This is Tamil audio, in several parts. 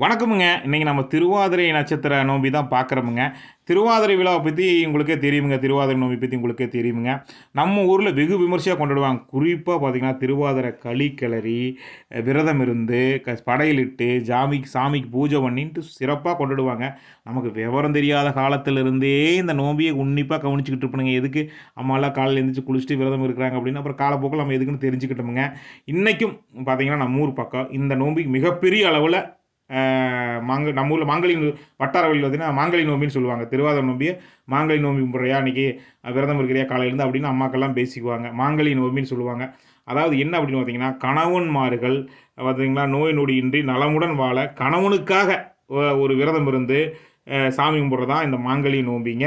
வணக்கமுங்க. இன்றைக்கி நம்ம திருவாதிரை நட்சத்திர நோம்பி தான் பார்க்குறோமுங்க திருவாதிரை விழாவை பற்றி உங்களுக்கே தெரியுமுங்க. திருவாதிரை நோம்பி பற்றி உங்களுக்கே தெரியுமுங்க. நம்ம ஊரில் வெகு விமர்சையாக கொண்டாடுவாங்க. குறிப்பாக பார்த்திங்கன்னா திருவாதிரை களி கிளறி விரதம் இருந்து க படையிலிட்டு ஜாமிக்கு சாமிக்கு பூஜை பண்ணின்ட்டு சிறப்பாக கொண்டாடுவாங்க. நமக்கு விவரம் தெரியாத காலத்திலிருந்தே இந்த நோம்பியை உன்னிப்பாக கவனிச்சிக்கிட்டு இருப்பணுங்க. எதுக்கு? அம்மாலாம் காலையில் எழுந்திரிச்சு குளிச்சுட்டு விரதம் இருக்கிறாங்க அப்படின்னு. அப்புறம் காலப்போக்கில் நம்ம எதுக்குன்னு தெரிஞ்சுக்கிட்டோமுங்க. இன்றைக்கும் பார்த்தீங்கன்னா நம்ம ஊர் பக்கம் இந்த நோம்பிக்கு மிகப்பெரிய அளவில் மாங்க நம்ம ஊரில் மாங்கலி வட்டார வழியில் பார்த்தீங்கன்னா மாங்கலி நோம்பின்னு சொல்லுவாங்க. திருவாதிரை நோம்பியை மாங்கலி நோம்பி கும்பிட்றியா அன்றைக்கி விரதம் இருக்கிறியா காலையிலேருந்து அப்படின்னு அம்மாக்கெல்லாம் பேசிக்குவாங்க. மாங்கலி நோம்பின்னு சொல்லுவாங்க. அதாவது என்ன அப்படின்னு பார்த்தீங்கன்னா கணவன்மார்கள் பார்த்தீங்களா நோய் நொடியின்றி நலமுடன் வாழ கணவனுக்காக ஒரு விரதம் இருந்து சாமி கும்பிட்றது தான் இந்த மாங்கலி நோம்பிங்க.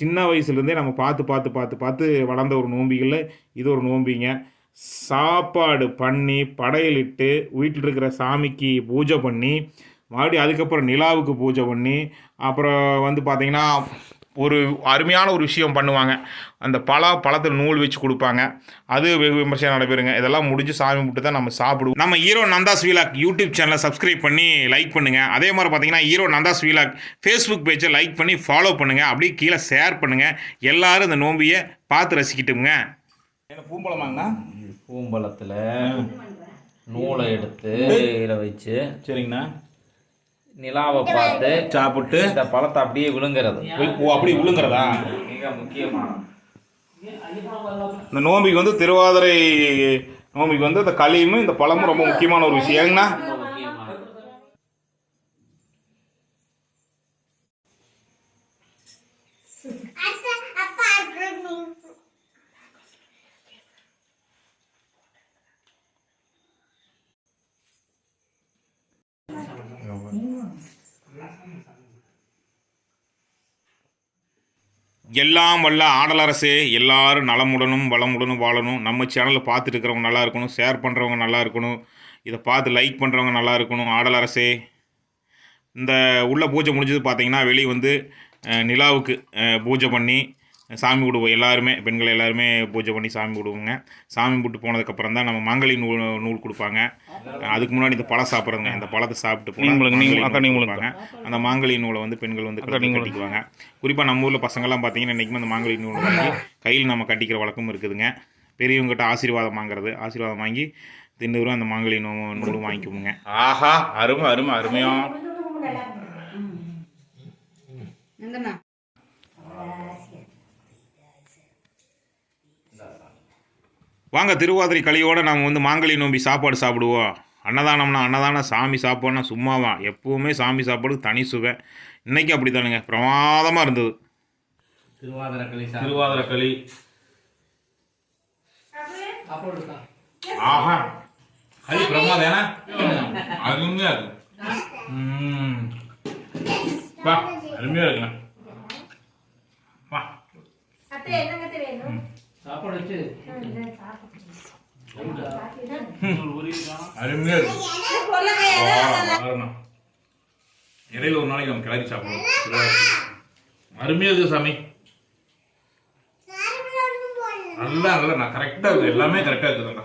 சின்ன வயசுலேருந்தே நம்ம பார்த்து பார்த்து பார்த்து பார்த்து வளர்ந்த ஒரு நோம்பிகளில் இது ஒரு நோம்பிங்க. சாப்பாடு பண்ணி படையலிட்டு வீட்டில் இருக்கிற சாமிக்கு பூஜை பண்ணி மறுபடியும் அதுக்கப்புறம் நிலாவுக்கு பூஜை பண்ணி அப்புறம் வந்து பார்த்திங்கன்னா ஒரு அருமையான ஒரு விஷயம் பண்ணுவாங்க. அந்த பலா பழத்தில் நூல் வச்சு கொடுப்பாங்க. அது வெகு விமர்சையாக நடைபெறுங்க. இதெல்லாம் முடிஞ்சு சாமி கும்பிட்டு தான் நம்ம சாப்பிடுவோம். நம்ம ஹீரோ நந்தாஸ் வீலாக் யூடியூப் சேனலை சப்ஸ்கிரைப் பண்ணி லைக் பண்ணுங்கள் அதே மாதிரி பார்த்தீங்கன்னா ஹீரோ நந்தாஸ் வீலாக் ஃபேஸ்புக் பேஜை லைக் பண்ணி ஃபாலோ பண்ணுங்கள் அப்படியே கீழே ஷேர் பண்ணுங்கள் எல்லோரும் இந்த நோம்பியை பார்த்து ரசிக்கிட்டுங்க பூம்பழமாங்கண்ணா பூம்பழத்தில் நூலை எடுத்து இதில் வச்சு சரிங்கண்ணா. நிலாவை பார்த்து சாப்பிட்டு இந்த பழத்தை அப்படியே விழுங்குறது. ஓ அப்படி விழுங்குறதா? மிக முக்கியமான. இந்த நோம்பிக்கு வந்து திருவாதிரை நோம்பிக்கு வந்து இந்த களியும் இந்த பழமும் ரொம்ப முக்கியமான ஒரு விஷயம். ஏங்கண்ணா? எல்லாம் வல்ல ஆடலரசே எல்லாரும் நலமுடனும் வளமுடனும் வாழணும். நம்ம சேனலை பார்த்துட்டு இருக்கிறவங்க நல்லா இருக்கணும் ஷேர் பண்ணுறவங்க நல்லா இருக்கணும் இதை பார்த்து லைக் பண்ணுறவங்க நல்லா இருக்கணும் ஆடலரசே. இந்த உள்ள பூஜை முடிஞ்சது பார்த்தீங்கன்னா வெளியே வந்து நிலாவுக்கு பூஜை பண்ணி சாமி விடுவோம் எல்லாருமே பெண்கள் எல்லாருமே பூஜை பண்ணி சாமி விடுவோங்க சாமி விட்டு போனதுக்கப்புறம் தான் நம்ம மாங்கலி நூல் நூல் கொடுப்பாங்க. அதுக்கு முன்னாடி இந்த பழம் சாப்பிட்றதுங்க. இந்த பழத்தை சாப்பிட்டு போனா நீங்க முழுங்க, நீங்க- மாங்கலி அக்கா, நூல் நீங்க கொடுப்பாங்க. அந்த மாங்கலி நூலை வந்து பெண்கள் வந்து கட்டிக்குவாங்க. குறிப்பாக நம்ம ஊரில் பசங்கள்லாம் பார்த்தீங்கன்னா இன்றைக்கும் அந்த மாங்கலி நூல் வாங்கி கையில் நம்ம கட்டிக்கிற வழக்கம் இருக்குதுங்க. பெரியவங்ககிட்ட ஆசீர்வாதம் வாங்குறது. ஆசீர்வாதம் வாங்கி திண்டுவரும் அந்த மாங்கலி நூ நூலும் வாங்கிக்குவோங்க. ஆஹா அருமை அருமை அருமையா. வாங்க திருவாதிரை களியோட நாம் வந்து மாங்கலி நோம்பி சாப்பாடு சாப்பிடுவோம். அன்னதானம்னா அன்னதானம் சாமி சாப்பாடுனா சும்மாவா? எப்பவுமே சாமி சாப்பாடு தனி சுவை. இன்னைக்கு அப்படி தானுங்க பிரமாதமாக இருந்தது. திருவாதிரை களி திருவாதிரை களி. ஆஹா. களி பிரமாதம். ஏன்னா அருமையா இருக்கு. ம். பா அருமையா இருக்குண்ணா. பா சாப்பாடு வச்சு அருமையா இருக்கு. ஆ, இடையில ஒரு நாளைக்கு நம்ம கிளறி சாப்பிடுவோம். அருமையா இருக்கு சாமி. நல்லா நல்லா நான் கரெக்டாக இருக்குது எல்லாமே கரெக்டாக இருக்குதுண்ணா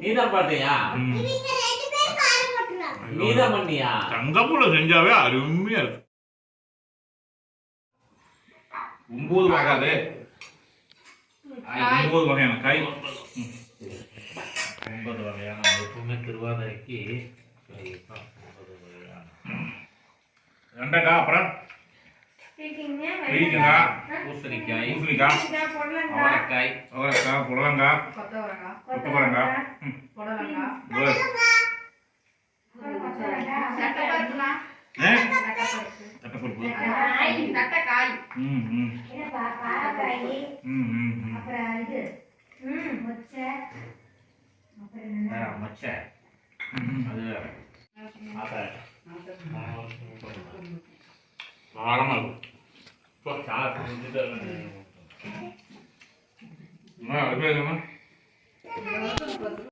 நீதான் பாட்டியா? நீதான் பண்ணியா? தங்கப்பூல செஞ்சாவே அருமையா இருக்கு. ஒன்பது வகாது ஒன்பது வகையான காய் ஒன்பது வகையான எப்பவுமே திருவாதிரைக்கு ஒன்பது வகையான. வெண்டைக்காய் அப்புறம்? பீர்க்கங்காய் பூசணிக்காய். பூசணிக்காய். அவரைக்காய். அவரைக்காய் புடலங்காய். கொத்தவரங்காய். ஏ? தட்டைப்பருப்பு. ம், ம். ம், మచ్చ. అది ఆగమలు చాలా అడిపోయామా